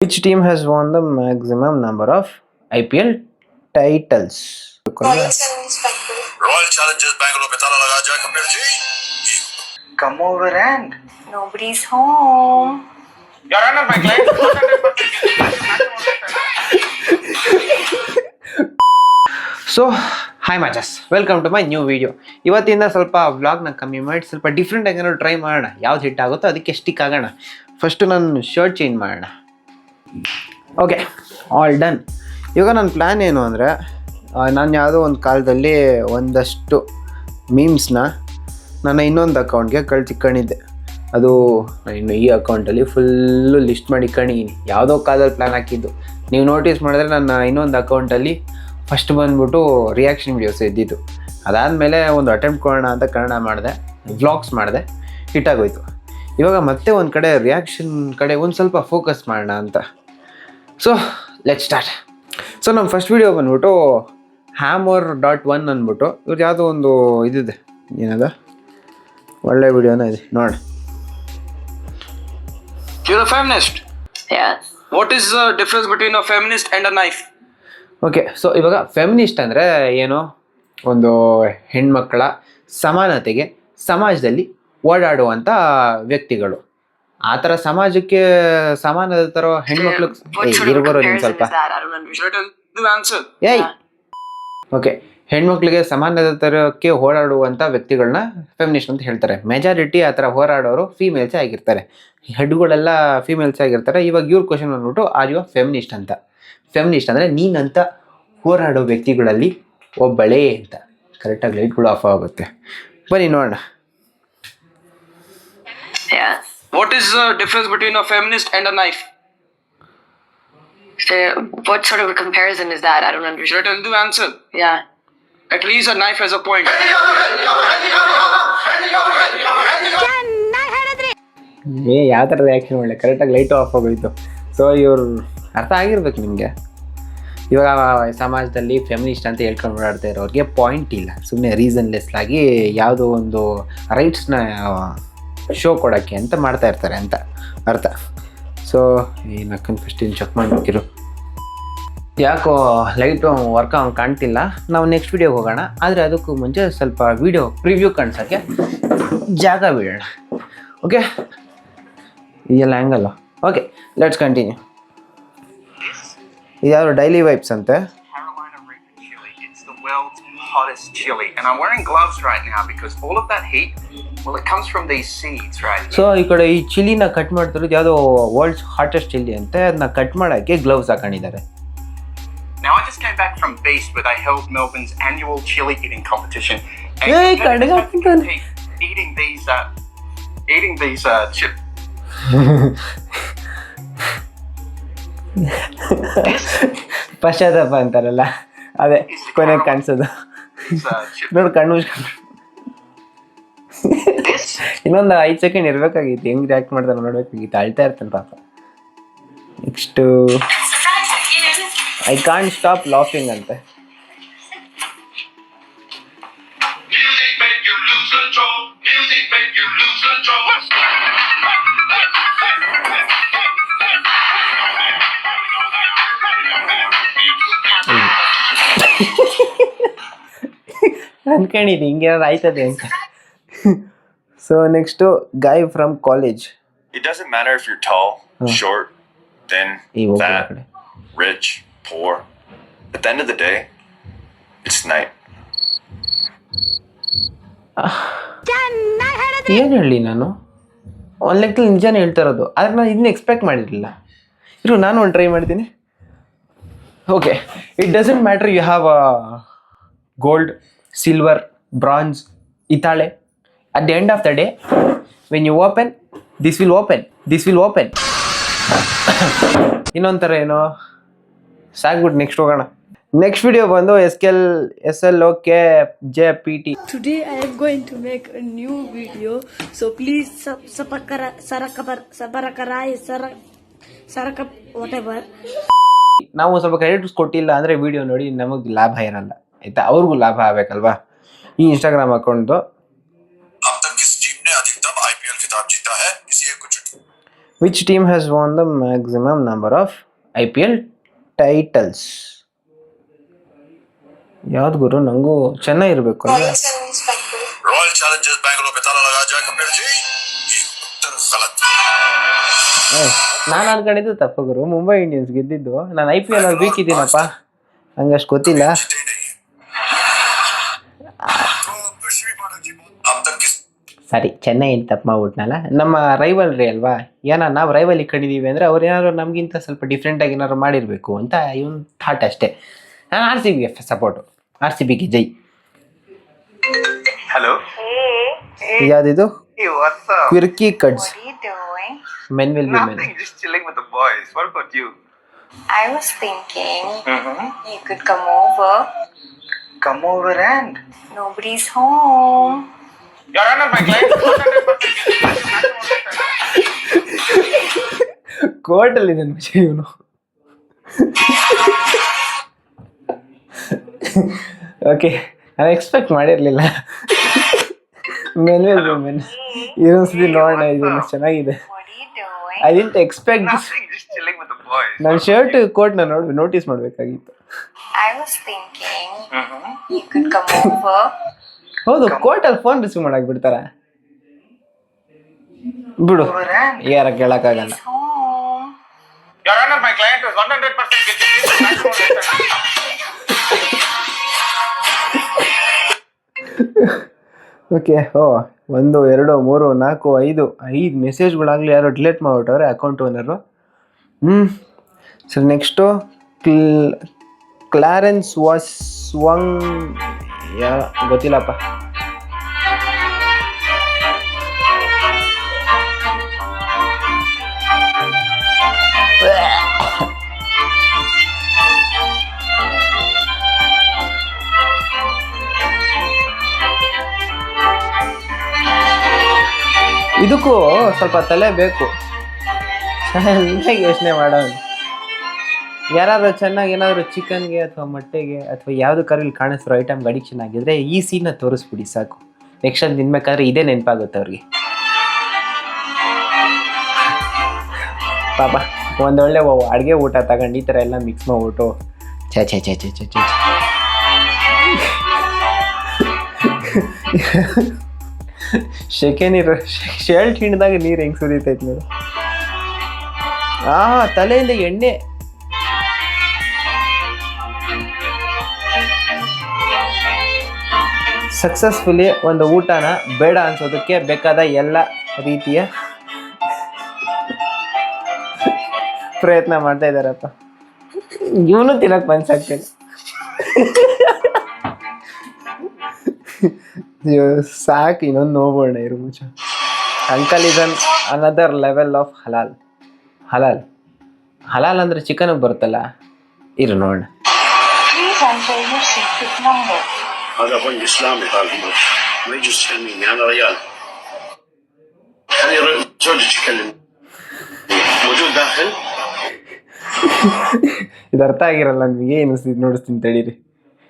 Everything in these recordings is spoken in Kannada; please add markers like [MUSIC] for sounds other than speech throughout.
Which team has won the maximum number of IPL titles? Royal Challengers Bangalore. Come over and. Nobody's home. Your Honor, my client. So hi ಮಾಚಸ್ welcome to my new video ಇವತ್ತಿಂದ ಸ್ವಲ್ಪ ವ್ಲಾಗ್ನ ಕಮ್ಮಿ ಮಾಡಿ ಸ್ವಲ್ಪ ಡಿಫ್ರೆಂಟ್ ಆಗಿ ಟ್ರೈ ಮಾಡೋಣ ಯಾವ್ದು ಹಿಟ್ ಆಗುತ್ತೋ ಅದಕ್ಕೆ ಸ್ಟಿಕ್ ಆಗೋಣ ಫಸ್ಟು ನಾನು ಶರ್ಟ್ ಚೇಂಜ್ ಮಾಡೋಣ ಓಕೆ ಆಲ್ ಡನ್ ಇವಾಗ ನನ್ನ ಪ್ಲ್ಯಾನ್ ಏನು ಅಂದರೆ ನಾನು ಯಾವುದೋ ಒಂದು ಕಾಲದಲ್ಲಿ ಒಂದಷ್ಟು ಮೀಮ್ಸ್ನ ನನ್ನ ಇನ್ನೊಂದು ಅಕೌಂಟ್ಗೆ ಕಳ್ಸಿಕೊಂಡಿದ್ದೆ ಅದು ನಾನು ಇನ್ನು ಈ ಅಕೌಂಟಲ್ಲಿ ಫುಲ್ಲು ಲಿಸ್ಟ್ ಮಾಡಿ ಕಣೀನಿ ಯಾವುದೋ ಕಾಲದಲ್ಲಿ ಪ್ಲ್ಯಾನ್ ಹಾಕಿದ್ದು. ನೀವು ನೋಟಿಸ್ ಮಾಡಿದ್ರೆ ನನ್ನ ಇನ್ನೊಂದು ಅಕೌಂಟಲ್ಲಿ ಫಸ್ಟ್ ಬಂದ್ಬಿಟ್ಟು ರಿಯಾಕ್ಷನ್ ವಿಡಿಯೋಸ್ ಇದ್ದಿದ್ದು. ಅದಾದಮೇಲೆ ಒಂದು ಅಟೆಂಪ್ಟ್ ಕೊಡೋಣ ಅಂತ ಕನ್ನಡ ಮಾಡಿದೆ ವ್ಲಾಗ್ಸ್ ಮಾಡಿದೆ ಹಿಟ್ಟಾಗೋಯ್ತು ಇವಾಗ ಮತ್ತೆ ಒಂದು ಕಡೆ ರಿಯಾಕ್ಷನ್ ಕಡೆ ಒಂದು ಸ್ವಲ್ಪ ಫೋಕಸ್ ಮಾಡೋಣ ಅಂತ ಸೊ ಲೆಟ್ ಸ್ಟಾರ್ಟ್ ಸೊ ನಮ್ಮ ಫಸ್ಟ್ ವಿಡಿಯೋ ಬಂದ್ಬಿಟ್ಟು ಹ್ಯಾಮರ್ ಡಾಟ್ ಒನ್ ಅಂದ್ಬಿಟ್ಟು ಇವ್ರದ್ದು ಯಾವುದೋ ಒಂದು ಇದಿದೆ ಏನದ ಒಳ್ಳೆ ವಿಡಿಯೋನ ಇದೆ ನೋಡಿ You're a feminist. Yes. What is the difference between a feminist and a knife? Okay so ಇವಾಗ ಫೆಮಿನಿಸ್ಟ್ ಅಂದರೆ ಏನು ಒಂದು ಹೆಣ್ಮಕ್ಕಳ ಸಮಾನತೆಗೆ ಸಮಾಜದಲ್ಲಿ ಓಡಾಡುವಂಥ ವ್ಯಕ್ತಿಗಳು. ಆ ಥರ ಸಮಾಜಕ್ಕೆ ಸಮಾನದ ಥರ ಹೆಣ್ಮಕ್ಳು ಇರ್ಬರೋ ನೀನು comparison ಸ್ವಲ್ಪ? ಏಯ್! ಓಕೆ ಹೆಣ್ಮಕ್ಳಿಗೆ ಸಮಾನದ ತರೋಕ್ಕೆ ಹೋರಾಡುವಂಥ ವ್ಯಕ್ತಿಗಳನ್ನ ಫೆಮಿನಿಸ್ಟ್ ಅಂತ ಹೇಳ್ತಾರೆ. ಮೆಜಾರಿಟಿ ಆ ಥರ ಹೋರಾಡೋರು ಫೀಮೇಲ್ಸೇ ಆಗಿರ್ತಾರೆ. ಹೆಡ್ಗಳೆಲ್ಲ ಫೀಮೇಲ್ಸ್ ಆಗಿರ್ತಾರೆ. ಇವಾಗ ಇವ್ರ ಕ್ವಶನ್ ಬಂದ್ಬಿಟ್ಟು ಆರ್ ಯು ಫೆಮಿನಿಸ್ಟ್ ಅಂತ. ಫೆಮಿನಿಸ್ಟ್ ಅಂದರೆ ನೀನಂತ ಹೋರಾಡೋ ವ್ಯಕ್ತಿಗಳಲ್ಲಿ ಒಬ್ಬಳೇ ಅಂತ. ಕರೆಕ್ಟಾಗಿ ಲೈಟ್ಗಳು ಆಫ್ ಆಗುತ್ತೆ. ಬನ್ನಿ ನೋಡೋಣ. Yes. What is the difference between a feminist and a knife? So, what sort of a comparison is that? I don't understand. Should. I tell you the answer? Yeah. At least a knife has a point. ಏ ಯಾವ ಥರ ರಿಯಾಕ್ಷನ್ ಒಳ್ಳೆ ಕರೆಕ್ಟಾಗಿ ಲೈಟ್ ಆಫ್ ಆಗೋಯ್ತು ಸೊ ಇವರು ಅರ್ಥ ಆಗಿರ್ಬೇಕು ನಿಮಗೆ ಇವಾಗ ಸಮಾಜದಲ್ಲಿ ಫೆಮಿನಿಸ್ಟ್ ಅಂತ ಹೇಳ್ಕೊಂಡು ಓಡಾಡ್ತಾ ಇರೋರಿಗೆ ಪಾಯಿಂಟ್ ಇಲ್ಲ ಸುಮ್ಮನೆ ರೀಸನ್ಲೆಸ್ ಆಗಿ ಯಾವುದೋ ಒಂದು ರೈಟ್ಸ್ನ ಶೋ ಕೊಡೋಕ್ಕೆ ಅಂತ ಮಾಡ್ತಾ ಇರ್ತಾರೆ ಅಂತ ಅರ್ಥ. ಸೊ ಈ ನಕ್ಕನ್ ಫಸ್ಟ್ ಇನ್ನು ಚೆಕ್ ಮಾಡಬೇಕಿರು. ಯಾಕೋ ಲೈಟು ವರ್ಕ್ ಅವ್ನು ಕಾಣ್ತಿಲ್ಲ. ನಾವು ನೆಕ್ಸ್ಟ್ ವೀಡಿಯೋಗೆ ಹೋಗೋಣ. ಆದರೆ ಅದಕ್ಕೂ ಮುಂಚೆ ಸ್ವಲ್ಪ ವೀಡಿಯೋ ಪ್ರಿವ್ಯೂ ಕಾಣಿಸೋಕ್ಕೆ ಜಾಗ ಬಿಡೋಣ. ಓಕೆ ಇದೆಲ್ಲ ಹ್ಯಾಂಗಲ್ಲ ಓಕೆ ಲೆಟ್ಸ್ ಕಂಟಿನ್ಯೂ ಇದ್ಯಾವುದು ಡೈಲಿ ವೈಬ್ಸ್ ಅಂತೆ. World's hottest chili. And I'm wearing gloves right now because all of that heat, well, it comes from these seeds right so ಈ ಕಡೆ ಈ ಚಿಲ್ಲಿನ ಕಟ್ ಮಾಡ್ತಿರೋದು ಯಾವುದೋ ವರ್ಲ್ಡ್ಸ್ ಹಾಟೆಸ್ಟ್ ಚಿಲ್ಲಿ ಅಂತೆ ಅದನ್ನ ಕಟ್ ಮಾಡೋಕ್ಕೆ ಗ್ಲೌಸ್ ಹಾಕೊಂಡಿದ್ದಾರೆ Now, I just came back from Beast where they held Melbourne's annual chili eating competition. And Hey, Kadga, have to compete eating these, uh, eating these, uh, chip. ಪಶ್ಚಾತ್ತಾಪ ಅಂತಾರಲ್ಲ ಅದೇ ಕೊನೆಗೆ ಕಾಣಿಸೋದು uh. [LAUGHS] ನೋಡಿ ಕಣ್ಣು ಇನ್ನೊಂದು ಐದು ಸೆಕೆಂಡ್ ಇರ್ಬೇಕಾಗಿತ್ತು ಹೆಂಗ್ ರಿಯಾಕ್ಟ್ ಮಾಡ್ತಾರೆ ನೋಡ್ಬೇಕಾಗಿತ್ತು ಅಳ್ತಾ ಇರ್ತಾನೆ ಪಾಪ. Next I can't stop laughing ಅಂತೆ. ಅನ್ಕೊಂಡಿದ್ದೆ ಹಿಂಗೇನಾದ್ರು ಆಯ್ತದೆ ಅಂತ. So next guy from college it doesn't matter if you're tall, Huh. short, thin, ಈ ಹೋಗ್ಲಿ ಆ fat, ಕಡೆ rich, poor. At the end of the day, it's night. ಏನು ಹೇಳಿ ನಾನು? ಒಂದು ಲೆಕ್ಕದಲ್ಲಿ ನಿಜಾನೇ ಹೇಳ್ತಾ ಇರೋದು. ಆದ್ರೆ ನಾನು ಇದನ್ನ ಎಕ್ಸ್ಪೆಕ್ಟ್ ಮಾಡಿರಲಿಲ್ಲ. ಇರು ನಾನು ಒಂದು ಟ್ರೈ ಮಾಡ್ತೀನಿ. Okay it doesn't matter you have gold silver bronze ಇತಾಳೆ at the end of the day when you open this will open this will open ಇನ್ನೊಂಥರ ಏನೋ? ಸಾಕ್ಬಿಟ್ಟು ನೆಕ್ಸ್ಟ್ ಹೋಗೋಣ. ನೆಕ್ಸ್ಟ್ ವಿಡಿಯೋ ಬಂದು ಎಸ್ ಕೆಲ್ S L O K J P T today I am going to make a new video so please ಸಪಕರ ಸರಕಬರ್ ಸಬರಕರ ಸರ ಸರಕ ವಾಟ್ ಎವರ್ ನಾವು ಸ್ವಲ್ಪ ಕ್ರೆಡಿಟ್ಸ್ ಕೊಟ್ಟಿಲ್ಲ ಅಂದರೆ ವಿಡಿಯೋ ನೋಡಿ ನಮಗೆ ಲಾಭ ಇರಲ್ಲ. ಆಯ್ತಾ ಅವ್ರಿಗೂ ಲಾಭ ಆಗಬೇಕಲ್ವಾ? ಈ ಇನ್ಸ್ಟಾಗ್ರಾಮ್ ಅಕೌಂಟ್ದು which team has won the maximum number of I P L titles ಯಾವ್ದು ಗುರು? ನಂಗೂ ಚೆನ್ನೈ ಇರಬೇಕು ನಾನು ಅನ್ಕೊಂಡಿದ್ದು ತಪ್ಪು ಗುರು. ಮುಂಬೈ ಇಂಡಿಯನ್ಸ್ ಗೆದ್ದಿದ್ದು. ನಾನು ಐ ಪಿ ಎಲ್ ಅಲ್ಲಿ ವೀಕ್ ಇದ್ದೀನಪ್ಪ. ಅಷ್ಟು ಗೊತ್ತಿಲ್ಲ. ಸರಿ ಚೆನ್ನೈ ಏನು ತಪ್ಪು ಮಾಡ್ಬಿಟ್ನಲ್ಲ? ನಮ್ಮ ರೈವಲ್ರಿ ಅಲ್ವಾ? ಏನೋ ನಾವು ರೈವಲ್ ಇಟ್ಕೊಂಡಿದ್ದೀವಿ ಅಂದರೆ ಅವ್ರು ಏನಾದ್ರು ನಮಗಿಂತ ಸ್ವಲ್ಪ ಡಿಫ್ರೆಂಟಾಗಿ ಏನಾದ್ರು ಮಾಡಿರಬೇಕು ಅಂತ ಇವನ್ ಥಾಟ್ ಅಷ್ಟೇ. ನಾನು ಆರ್ ಸಿ ಬಿಗೆ ಸಪೋರ್ಟು ಆರ್ ಸಿ ಬಿಗೆ ಜೈ. ಹಲೋ ಯಾವುದಿದು? Quirky ಕಡ್ಸ್? Men will be men Nothing, just chilling with the boys. What about you? I was thinking Mm-hmm. you could come over. Come over and. Nobody's home. Your Honor, my client. ಕೋರ್ಟಲ್ಲಿ ಇದೆ ವಿಷಯ ಇವನು ಓಕೆ ನಾನು ಎಕ್ಸ್ಪೆಕ್ಟ್ ಮಾಡಿರಲಿಲ್ಲ ಮೆನು ಬಿ ಮೆನ್ ಇನ್ನೊಂದ್ಸತಿ ನೋಡೋಣ ಇದನ್ನು ಚೆನ್ನಾಗಿದೆ? I didn't expect Nothing, just chilling with the boys. ನನ್ನ ಶರ್ಟ್ ಕೋಟ್ನ ನೋಡಿ ನೋಟಿಸ್ ಮಾಡಬೇಕಾಗಿತ್ತು I was thinking you could come over. ಹೌದು ಕೋರ್ಟಲ್ಲಿ ಫೋನ್ ರಿಸೀವ್ ಮಾಡಕ್ ಬಿಡ್ತಾರ ಬಿಡು ಯಾರ ಕೇಳಕ್ಕಾಗಲ್ಲ. Home. Your Honor, my client is 100% guilty. Please come back to our okay ಓ ಒಂದು ಎರಡು ಮೂರು ನಾಲ್ಕು ಐದು ಐದು ಮೆಸೇಜ್ಗಳಾಗಲಿ ಯಾರೋ ಡಿಲೀಟ್ ಮಾಡಿಬಿಟ್ಟವ್ರೆ ಅಕೌಂಟ್ ಓನರು ಹ್ಞೂ ಸರಿ ನೆಕ್ಸ್ಟು ಕ್ಲ್ ಕ್ಲಾರೆನ್ಸ್ ವಾಸ್ ವಂಗ್ ಯಾ ಗೊತ್ತಿಲ್ಲಪ್ಪ ಇದಕ್ಕೂ ಸ್ವಲ್ಪ ತಲೆ ಬೇಕು. [LAUGHS] ಯೋಚನೆ ಮಾಡೋದು ಯಾರಾದ್ರೂ ಚೆನ್ನಾಗಿ ಏನಾದರೂ ಚಿಕನ್ಗೆ ಅಥವಾ ಮೊಟ್ಟೆಗೆ ಅಥವಾ ಯಾವುದು ಕರೆಯಲ್ಲಿ ಕಾಣಿಸ್ತಿರೋ ಐಟಮ್ಗೆ ಅಡಿಕ್ಷನ್ ಆಗಿದ್ರೆ ಈ ಸೀನ್ನ ತೋರಿಸ್ಬಿಡಿ ಸಾಕು. ನೆಕ್ಸ್ಟ್ ತಿನ್ಬೇಕಾದ್ರೆ ಇದೇ ನೆನಪಾಗುತ್ತೆ ಅವ್ರಿಗೆ. ಪಾಪ ಒಂದೊಳ್ಳೆ ಅಡುಗೆ ಊಟ ತಗೊಂಡು ಈ ಥರ ಎಲ್ಲ ಮಿಕ್ಸ್ ಮಾಡ್ಬಿಟ್ಟು ಛೇ ಛೇ ಛೇ ಛೇ ಛೇ ಛೇ. ಶೆಕೆ ನೀರು ಹಿಂಡ್ದಾಗ ನೀರು ಹೆಂಗೆ ಸುರಿತೈತೆ ನೀವು ಆ, ತಲೆಯಿಂದ ಎಣ್ಣೆ ಸಕ್ಸಸ್ಫುಲಿ ಒಂದು ಊಟನ ಬೇಡ ಅನ್ಸೋದಕ್ಕೆ ಬೇಕಾದ ಎಲ್ಲ ರೀತಿಯ ಪ್ರಯತ್ನ ಮಾಡ್ತಾ ಇದ್ದಾರಪ್ಪ. ಇವನು ತಿನ್ನಕ್ ಮನ್ಸಾಗ್ತಿಲ್ಲ. ಅಯ್ಯೋ, ಸಾಕು ಇನ್ನೊಂದು ನೋಬೋಣ ಇರು ಮುಂಚೆ. Uncle is on another level of halal halal halal ಅಂದ್ರೆ ಚಿಕನ್ ಬರುತ್ತಲ್ಲ? ಇರು ನೋಡೋಣ. Please enter your secret number. هذا بنك اسلامي طالب ما يجوز تكلمني انا ريال خلي ر- زوجك يكلمني موجود داخل [LAUGHS] ಇದು ಅರ್ಥ ಆಗಿರಲ್ಲ ನನಗೆ ಅನಿಸ್ತಿದ್ದು ನೋಡಿಸ್ತೀನಿ ತಡೀರಿ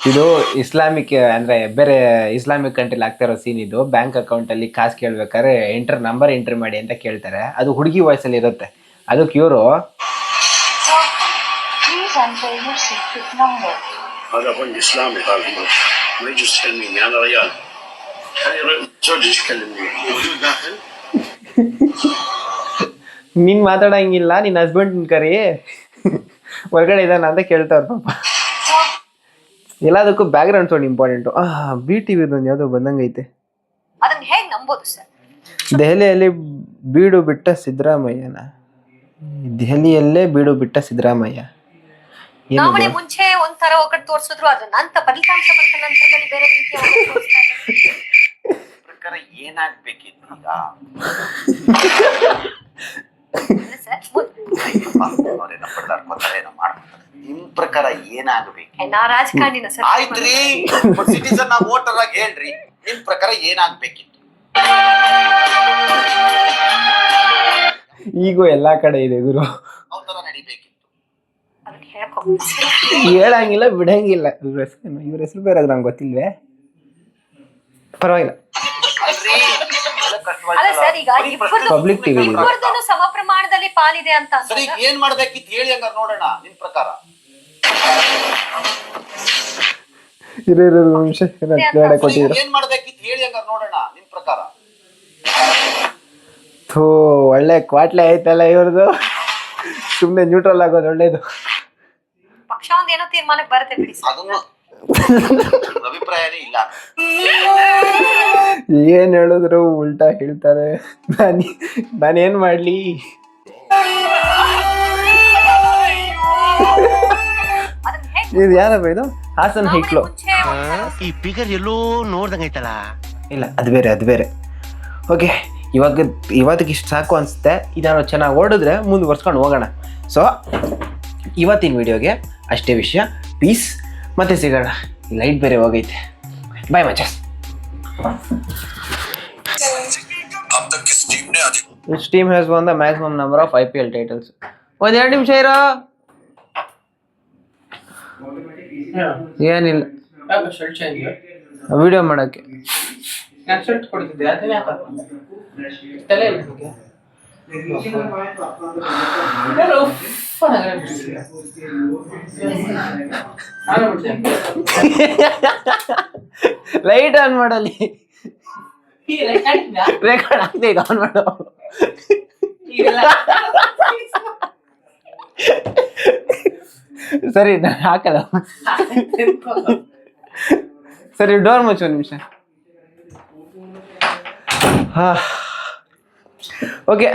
ಇದು ಇಸ್ಲಾಮಿಕ್ ಅಂದ್ರೆ ಬೇರೆ ಇಸ್ಲಾಮಿಕ್ ಕಂಟ್ರಿಲಿ ಆಗ್ತಾ ಇರೋ ಸೀನ್ ಇದು ಬ್ಯಾಂಕ್ ಅಕೌಂಟಲ್ಲಿ ಕಾಸು ಕೇಳ್ಬೇಕಾದ್ರೆ ಎಂಟರ್ ನಂಬರ್ ಎಂಟ್ರಿ ಮಾಡಿ ಅಂತ ಕೇಳ್ತಾರೆ ಅದು ಹುಡುಗಿ ವಾಯ್ಸಲ್ಲಿ ಇರುತ್ತೆ ಅದಕ್ಕೆ ಇವರು Please enter your secret number. هذا بنك اسلامي طالب ما يجوز تكلمني انا ريال خلي ر- زوجك يكلمني موجود داخل ನೀನ್ ಮಾತಾಡಂಗಿಲ್ಲ ನಿನ್ನ ಹಸ್ಬೆಂಡ್ ಕರಿ ಹೊರಗಡೆ ಇದ್ದಾನ ಅಂತ ಕೇಳ್ತಾವ್ರ ಪಾಪ ಎಲ್ಲದಕ್ಕೂ ಬ್ಯಾಕ್ ಗ್ರೌಂಡ್ ಸೌಂಡ್ ಇಂಪಾರ್ಟೆಂಟು ಆ ಬಿ ಟಿ ವಿದೊಂದು ಯಾವುದೋ ಬಂದಂಗೈತೆ ಅದನ್ನ ಹೇಗ್ ನಂಬೋದು ಸರ್ ದೆಹಲಿಯಲ್ಲಿ ಬೀಡು ಬಿಟ್ಟ ಸಿದ್ದರಾಮಯ್ಯನ ದೆಹಲಿಯಲ್ಲೇ ಬೀಡು ಬಿಟ್ಟ ಸಿದ್ದರಾಮಯ್ಯ ಚುನಾವಣೆ ಮುಂಚೆ ಒಂಥರ ಒಗ್ಗಟ್ಟು ತೋರಿಸಿದ್ರು ಅದ್ರ ನಂತರ ಫಲಿತಾಂಶ ಬಂದ ನಂತರದಲ್ಲಿ ಬೇರೆ ರೀತಿಯ. ಪ್ರಕಾರ ಏನಾಗ್ಬೇಕಿತ್ತು ಈಗ? ನಿಮ್ ಪ್ರಕಾರ ಏನಾಗ್ಬೇಕು ನಾ ರಾಜಕಾರಣಿನ ಸರ್. ಆಯ್ತ್ರಿ ಸಿಟಿಸನ್ ವೋಟರ್ ಆಗಿ ಹೇಳ್ರಿ ನಿಮ್ ಪ್ರಕಾರ ಏನಾಗ್ಬೇಕಿತ್ತು? ಈಗೂ ಎಲ್ಲಾ ಕಡೆ ಇದೆ ಗುರು. ಅವ್ರ ತರ ಹೇಳಂಗಿಲ್ಲ ಬಿಡಂಗಿಲ್ಲ. ಇವ್ರ ಹೆಸರು ಇವ್ರ ಹೆಸರು ಬೇರೆ ನಂಗೆ ಗೊತ್ತಿಲ್ವೇ? ಪರವಾಗಿಲ್ಲ. ಅಲ್ಲ ಸರ್ ಈಗ Public TV ಸಮ ಪ್ರಮಾಣದಲ್ಲಿ ಪಾಲಿದೆ ಅಂತ ಸರಿ ಅಂದಾಗ ಈಗ ಏನ್ ಮಾಡ್ಬೇಕಿತ್ತು ಹೇಳಿ ಹಂಗಾರೆ ನೋಡೋಣ ನಿನ್ ಪ್ರಕಾರ. ಇರು ಇರು ನಿಮಿಷ. ಸರಿ, ಕೊಟ್ಟಿದ್ರು. ಏನ್ ಮಾಡ್ಬೇಕಿತ್ತು ಹೇಳಿ ಹಂಗಾರೆ ನೋಡೋಣ ನಿನ್ ಪ್ರಕಾರ. ಥೂ ಒಳ್ಳೆ ಕ್ವಾಟ್ಲೆ ಐತಲ್ಲ ಇವ್ರದ್ದು ಸುಮ್ಮನೆ ನ್ಯೂಟ್ರಲ್ ಆಗೋದು ಒಳ್ಳೇದು. ಪಕ್ಷ ಒಂದ್ ಏನೋ ತೀರ್ಮಾನಕ್ಕೆ ಬರುತ್ತೆ ಬಿಡಿ ಸರ್. ಅದನ್ನು ಅಭಿಪ್ರಾಯನೇ ಇಲ್ಲ. ಏನ್ ಹೇಳಿದ್ರು ಉಲ್ಟಾ ಹೇಳ್ತಾರೆ. ನಾನು ನಾನೇನ್ ಮಾಡ್ಲಿ? ಅದನ್ನ ಹೇಗ್ ಇದು ಯಾರಪ್ಪ ಇದು? ಹಾಸನ್ ಹೈಕ್ಲೋ. ಮುಂಚೆ ಈ ಫಿಗರ್ ಎಲ್ಲೋ ನೋಡ್ದಂಗೈತಲ್ಲ ಇಲ್ಲ ಅದು ಬೇರೆ ಅದು ಬೇರೆ. ಓಕೆ ಇವಾಗ ಇವತ್ತಿಗೆ ಇಷ್ಟು ಸಾಕು ಅನಿಸುತ್ತೆ. ಇದನ್ನು ಚೆನ್ನಾಗಿ ಓಡಿದ್ರೆ ಮುಂದುವರ್ಸ್ಕೊಂಡು ಹೋಗೋಣ. ಸೊ ಇವತ್ತಿನ ವಿಡಿಯೋಗೆ ಅಷ್ಟೇ ವಿಷಯ. ಪೀಸ್ ಮತ್ತೆ ಸಿಗೋಣ. ಲೈಟ್ ಬೇರೆ ಹೋಗೈತೆ. Bye ಮಚಾಸ್ which team has won the maximum number of I P L titles ಒಂದೆರಡು ನಿಮಿಷ ಇರೋ. ಏನಿಲ್ಲ. ವಿಡಿಯೋ ಮಾಡೋಕ್ಕೆ. Hello. ಲೈಟ್ ಆನ್ ಮಾಡಲಿ ರೆಕಾರ್ಡ್ ಆಗ್ತದೆ ಈಗ ಆನ್ ಮಾಡು. [LAUGHS] ಸರಿ ನಾನು ಹಾಕಲ್ಲ. ಸರಿ ಡೋರ್ ಮುಚ್ಚು ಒಂದು ನಿಮಿಷ. ಹಾ. ಓಕೆ